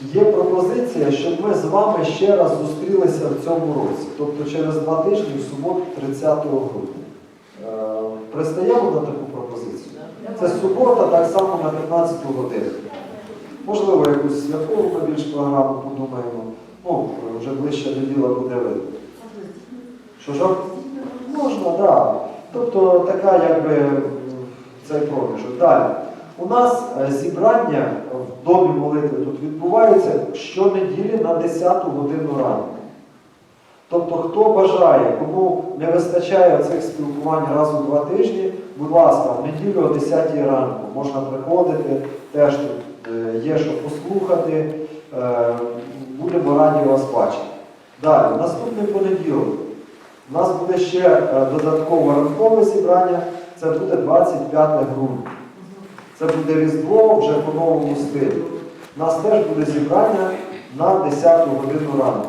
Є пропозиція, щоб ми з вами ще раз зустрілися в цьому році, тобто через два тижні, в суботу, 30 грудня. Е, Пристаємо на таку пропозицію? Це субота, так само на 15 годину. Можливо, якусь святкову ми більш програму подумаємо. Ну, вже ближче до діла буде видно. Що ж? Можна, так. Да. Тобто така якби цей проміжок. Далі. У нас е, зібрання в домі молитви тут відбувається щонеділі на 10 годину ранку. Тобто, хто бажає, кому не вистачає цих спілкувань раз у два тижні, будь ласка, в неділю о 10 ранку можна приходити, теж тут е, є що послухати. Е, Будемо раді вас бачити. Далі, наступний понеділок. У нас буде ще додаткове ранкове зібрання, це буде 25 грудня. Це буде Різдво вже по новому стилю. У нас теж буде зібрання на 10 годину ранку.